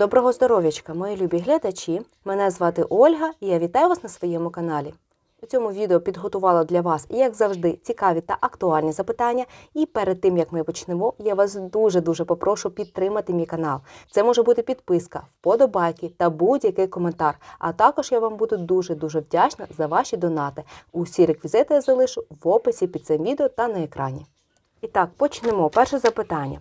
Доброго здоров'ячка, мої любі глядачі. Мене звати Ольга і я вітаю вас на своєму каналі. У цьому відео підготувала для вас, як завжди, цікаві та актуальні запитання. І перед тим як ми почнемо, я вас дуже-дуже попрошу підтримати мій канал. Це може бути підписка, вподобайки та будь-який коментар. А також я вам буду дуже-дуже вдячна за ваші донати. Усі реквізити я залишу в описі під цим відео та на екрані. І так, почнемо. Перше запитання.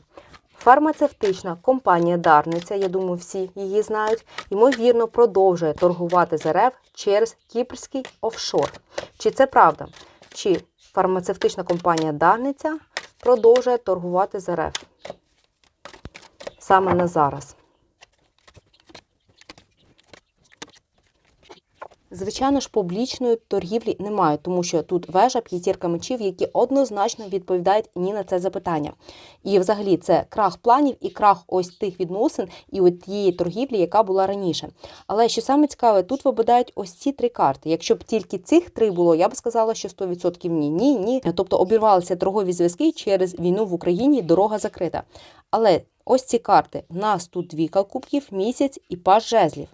Фармацевтична компанія Дарниця, я думаю, всі її знають, ймовірно, продовжує торгувати з РФ через кіпрський офшор. Чи це правда? Чи фармацевтична компанія Дарниця продовжує торгувати з РФ? Саме на зараз. Звичайно ж, публічної торгівлі немає, тому що тут вежа п'ятірка мечів, які однозначно відповідають ні на це запитання. І взагалі це крах планів і крах ось тих відносин і от тієї торгівлі, яка була раніше. Але що саме цікаве, тут випадають ось ці три карти. Якщо б тільки цих три було, я б сказала, що 100% ні, ні, ні. Тобто обірвалися торгові зв'язки через війну в Україні, дорога закрита. Але ось ці карти. Нас тут двійка кубків, місяць і паж жезлів.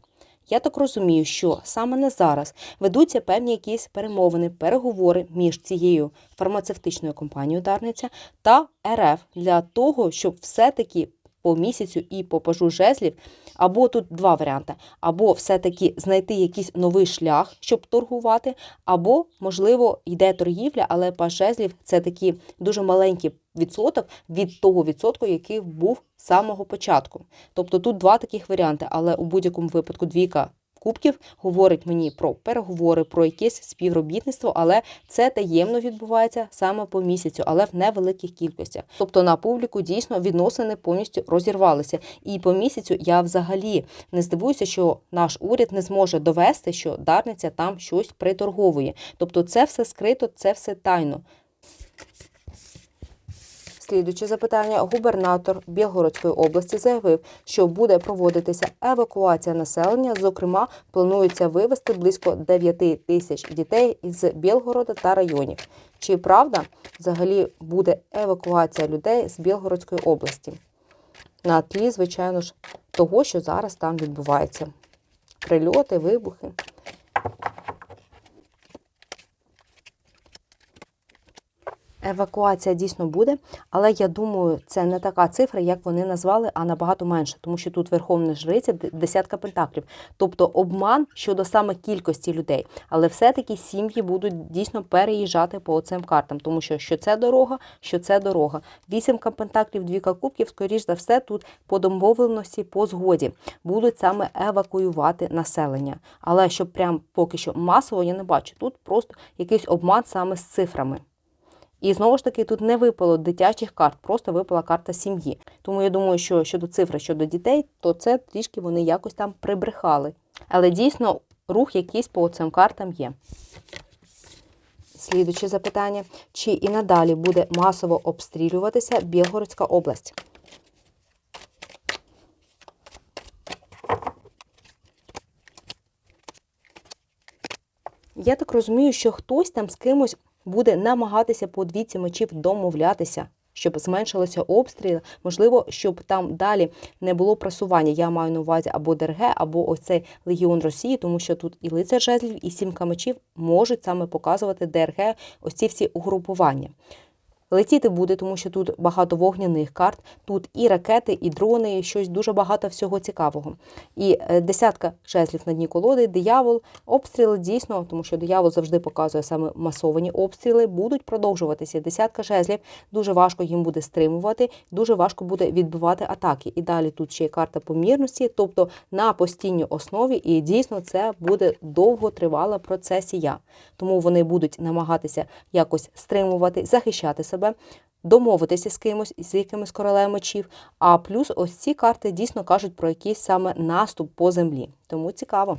Я так розумію, що саме не зараз ведуться певні якісь перемовини, переговори між цією фармацевтичною компанією Дарниця та РФ для того, щоб все-таки по місяцю і по пажу жезлів, або тут два варіанти, або все-таки знайти якийсь новий шлях, щоб торгувати, або, можливо, йде торгівля, але паж жезлів це такий дуже маленький відсоток від того відсотку, який був з самого початку. Тобто тут два таких варіанти, але у будь-якому випадку двійка. Кубків говорить мені про переговори, про якесь співробітництво, але це таємно відбувається саме по місяцю, але в невеликих кількостях. Тобто на публіку дійсно відносини повністю розірвалися. І по місяцю я взагалі не здивуюся, що наш уряд не зможе довести, що Дарниця там щось приторговує. Тобто, це все скрито, це все тайно. Слідуюче запитання. Губернатор Білгородської області заявив, що буде проводитися евакуація населення. Зокрема, планується вивезти близько 9 тисяч дітей із Білгорода та районів. Чи правда взагалі буде евакуація людей з Білгородської області? На тлі, звичайно ж, того, що зараз там відбувається. Прильоти, вибухи. Евакуація дійсно буде, але я думаю, це не така цифра, як вони назвали, а набагато менше, тому що тут верховна жриця десятка пентаклів, тобто обман щодо саме кількості людей. Але все-таки сім'ї будуть дійсно переїжджати по цим картам, тому що що це дорога, що це дорога. Вісімка пентаклів, двіка кубків, скоріш за все, тут по домовленості, по згоді будуть саме евакуювати населення. Але щоб прям поки що масово я не бачу. Тут просто якийсь обман саме з цифрами. І знову ж таки тут не випало дитячих карт, просто випала карта сім'ї. Тому я думаю, що щодо цифри щодо дітей, то це трішки вони якось там прибрехали. Але дійсно рух якийсь по цим картам є. Слідуче запитання: чи і надалі буде масово обстрілюватися Білгородська область? Я так розумію, що хтось там з кимось буде намагатися по двійці мечів домовлятися, щоб зменшилося обстріл, можливо, щоб там далі не було просування. Я маю на увазі або ДРГ, або ось цей легіон Росії, тому що тут і лицар жезлів, і сімка мечів можуть саме показувати ДРГ, ось ці всі угрупування. Летіти буде, тому що тут багато вогняних карт, тут і ракети, і дрони, і щось дуже багато всього цікавого. І е, десятка жезлів на дні колоди, диявол, обстріли дійсно, тому що диявол завжди показує саме масовані обстріли, будуть продовжуватися. Десятка жезлів дуже важко їм буде стримувати, дуже важко буде відбивати атаки. І далі тут ще є карта помірності, тобто на постійній основі, і дійсно це буде довготривала процесія. Тому вони будуть намагатися якось стримувати, захищати себе себе, домовитися з кимось, з якимось королем мечів. А плюс ось ці карти дійсно кажуть про якийсь саме наступ по землі. Тому цікаво.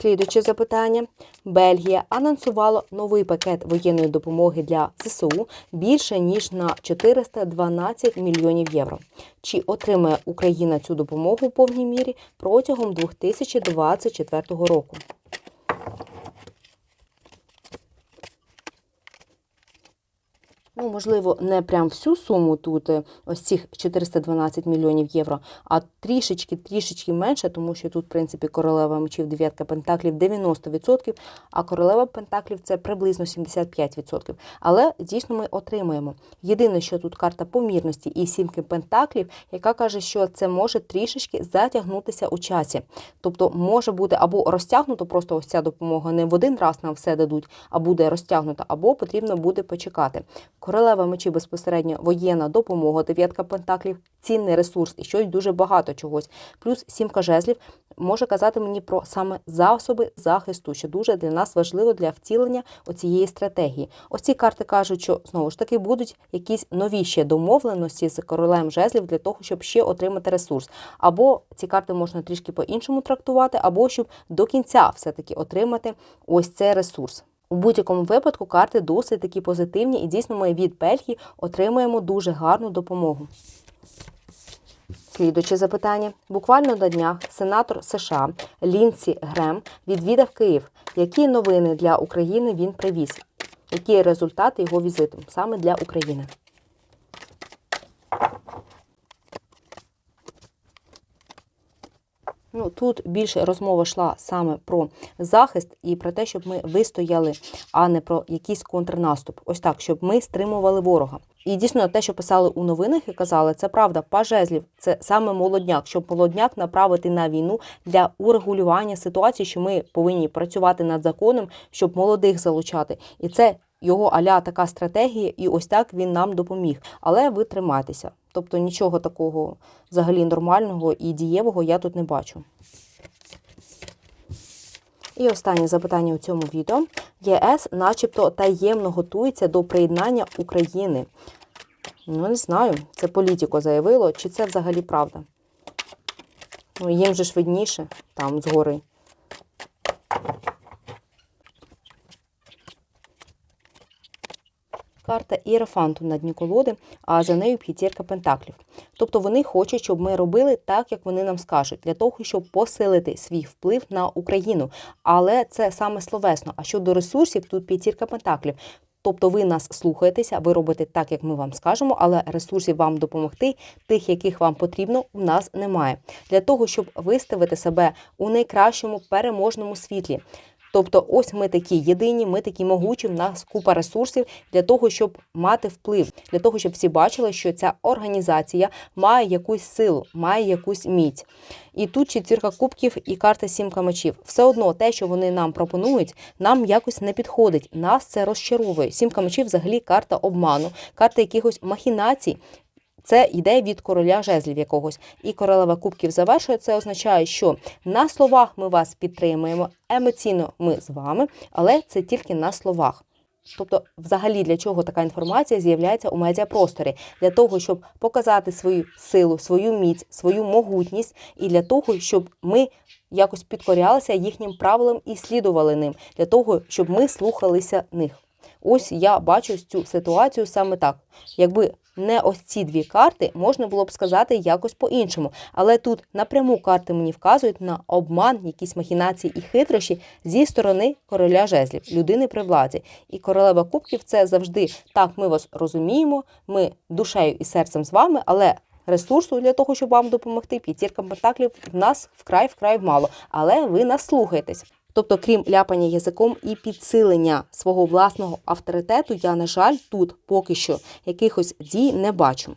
Слідуюче запитання. Бельгія анонсувала новий пакет воєнної допомоги для ЗСУ більше ніж на 412 мільйонів євро. Чи отримає Україна цю допомогу у повній мірі протягом 2024 року? Ну, можливо, не прям всю суму тут, е, ось цих 412 мільйонів євро, а трішечки, трішечки менше, тому що тут, в принципі, королева мечів, дев'ятка пентаклів 90%, а королева пентаклів це приблизно 75%. Але дійсно ми отримаємо. Єдине, що тут карта помірності і сімки пентаклів, яка каже, що це може трішечки затягнутися у часі. Тобто може бути або розтягнуто, просто ось ця допомога не в один раз нам все дадуть, а буде розтягнута, або потрібно буде почекати. Королева мечі безпосередньо воєнна допомога, дев'ятка пентаклів, цінний ресурс і щось дуже багато чогось. Плюс сімка жезлів може казати мені про саме засоби захисту, що дуже для нас важливо для втілення оцієї стратегії. Ось ці карти кажуть, що знову ж таки будуть якісь нові ще домовленості з королем жезлів для того, щоб ще отримати ресурс. Або ці карти можна трішки по-іншому трактувати, або щоб до кінця все-таки отримати ось цей ресурс. У будь-якому випадку карти досить такі позитивні, і дійсно ми від Бельгії отримуємо дуже гарну допомогу. Слідуюче запитання. Буквально на днях сенатор США Лінсі Грем відвідав Київ. Які новини для України він привіз? Які результати його візиту саме для України? Ну, тут більше розмова йшла саме про захист і про те, щоб ми вистояли, а не про якийсь контрнаступ. Ось так, щоб ми стримували ворога. І дійсно те, що писали у новинах і казали, це правда. Пажезлів це саме молодняк, щоб молодняк направити на війну для урегулювання ситуації, що ми повинні працювати над законом, щоб молодих залучати. І це його аля така стратегія, і ось так він нам допоміг. Але ви тримайтеся. Тобто нічого такого взагалі нормального і дієвого я тут не бачу. І останнє запитання у цьому відео. ЄС начебто таємно готується до приєднання України. Ну, не знаю, це політико заявило, чи це взагалі правда. Ну, їм же ж видніше там згори. Карта Іерофанту на дні колоди, а за нею п'ятірка пентаклів. Тобто вони хочуть, щоб ми робили так, як вони нам скажуть, для того, щоб посилити свій вплив на Україну. Але це саме словесно. А щодо ресурсів, тут п'ятірка пентаклів. Тобто ви нас слухаєтеся, ви робите так, як ми вам скажемо, але ресурсів вам допомогти, тих, яких вам потрібно, у нас немає. Для того, щоб виставити себе у найкращому переможному світлі. Тобто, ось ми такі єдині, ми такі могучі, в нас купа ресурсів для того, щоб мати вплив, для того, щоб всі бачили, що ця організація має якусь силу, має якусь міць. І тут четвірка кубків і карта сімка мечів. Все одно те, що вони нам пропонують, нам якось не підходить. Нас це розчаровує. Сімка мечів взагалі карта обману, карта якихось махінацій. Це йде від короля жезлів якогось. І королева кубків завершує. Це означає, що на словах ми вас підтримуємо, емоційно ми з вами, але це тільки на словах. Тобто, взагалі, для чого така інформація з'являється у медіапросторі? Для того, щоб показати свою силу, свою міць, свою могутність, і для того, щоб ми якось підкорялися їхнім правилам і слідували ним, для того, щоб ми слухалися них. Ось я бачу цю ситуацію саме так. Якби не ось ці дві карти, можна було б сказати якось по-іншому. Але тут напряму карти мені вказують на обман, якісь махінації і хитрощі зі сторони короля жезлів, людини при владі. І королева кубків це завжди так. Ми вас розуміємо, ми душею і серцем з вами, але. Ресурсу для того, щоб вам допомогти, п'ятірка пентаклів в нас вкрай вкрай мало, але ви нас слухаєтесь. Тобто, крім ляпання язиком і підсилення свого власного авторитету, я, на жаль, тут поки що якихось дій не бачу.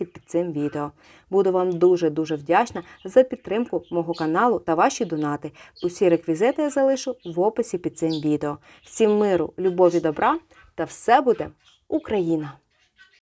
описі під цим відео. Буду вам дуже-дуже вдячна за підтримку мого каналу та ваші донати. Усі реквізити я залишу в описі під цим відео. Всім миру, любові, добра та все буде Україна!